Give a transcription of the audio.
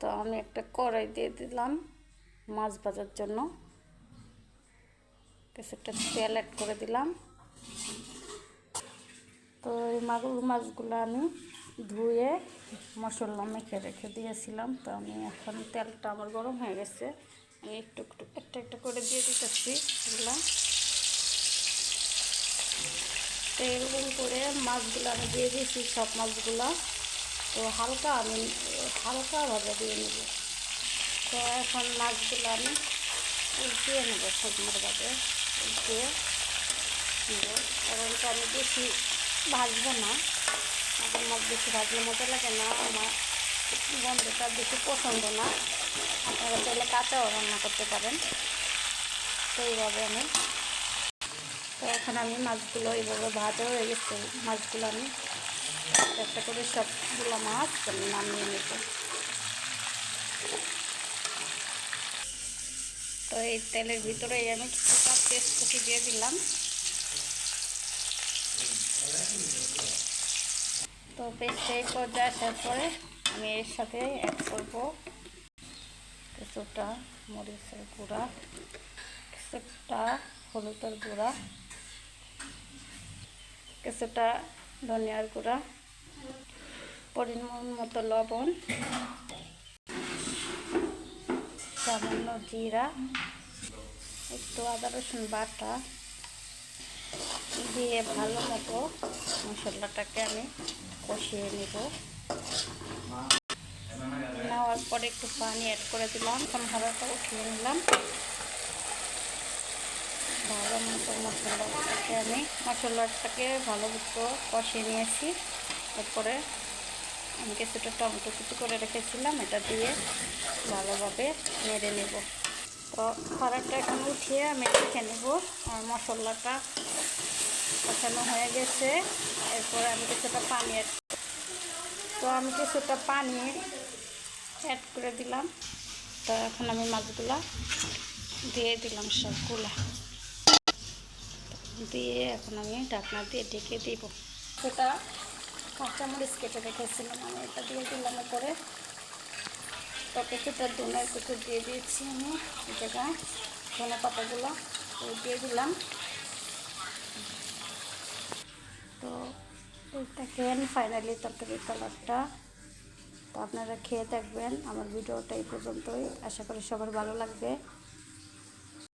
তো আমি একটা কড়াই দিয়ে দিলাম মাছ ভাজার জন্য। কিছুটা তেল অ্যাড করে দিলাম। তো এই মাগুর মাছগুলো আমি ধুয়ে মশলা মেখে রেখে দিয়েছিলাম। তো আমি এখন তেলটা আমার গরম হয়ে গেছে। আমি একটু একটু একটা একটা করে দিয়ে দিতেছি তো এরকম করে মাছগুলো আমি দিয়ে দিয়েছি সব মাছগুলো। তো হালকা আমি, হালকা ভাজা দিয়ে নেব। তো এখন মাছগুলো আমি উল্টিয়ে নেব শুকনোর ভাবে উল্টিয়ে নেব। কারণ তো আমি বেশি ভাজবো না। মাছের মাছ বেশি ভাজলে মজা লাগে না। আমার গন্ধটা বেশি পছন্দ না। আপনারা চাইলে কাঁচাও রান্না করতে পারেন। তো এইভাবে আমি তো এখন আমি মাছগুলো এইভাবে ভাজা হয়ে গেছে। মাছগুলো আমি একটা করে সবগুলো মাছ নামিয়ে নেব। তো এই তেলের ভিতরে আমি কিছুটা কুচি দিয়ে দিলাম। তো পেস্ট এই পর্যায়ে আসার পরে আমি এর সাথে অ্যাড করব কিছুটা মরিচের গুঁড়া, কিছুটা হলুদের গুঁড়া। কিছুটা ধনিয়ার গুঁড়া, পরিমাণ মতো লবণ, সামান্য জিরা, একটু আদা রসুন বাটা দিয়ে ভালো মতো মশলাটাকে আমি কষিয়ে নেব। নেওয়ার পরে একটু পানি অ্যাড করে দিলাম, এখন ভালোটা উঠিয়ে নিলাম। মতো মশলাটাকে আমি মশলাটাকে ভালো মতো কষিয়ে নিয়েছি। তারপরে আমি কিছুটা টমেটো কুচি করে রেখেছিলাম, এটা দিয়ে ভালোভাবে নেড়ে নেব। তো খড়াটা এখন উঠিয়ে আমি রেখে নেব আর মশলাটা কষানো হয়ে গেছে। এরপরে আমি কিছুটা পানি অ্যাড তো আমি কিছুটা পানি অ্যাড করে দিলাম। তো এখন আমি মাছগুলা দিয়ে দিলাম সবগুলা। দিয়ে এখন আমি ঢাকনা দিয়ে ঢেকে দিব। সেটা কাঁচামরিচ কেটে রেখেছিলাম আমি, এটা দিয়ে দিলাম করে তো কিছুটা ধনের কুচু দিয়ে দিয়েছি আমি জায়গায় ধনে পাতাগুলো দিয়ে দিলাম। তো দেখেন ফাইনালি তরকারির কালারটা তো আপনারা খেয়ে দেখবেন, আমার ভিডিওটা এই পর্যন্তই। আশা করি সবার ভালো লাগবে।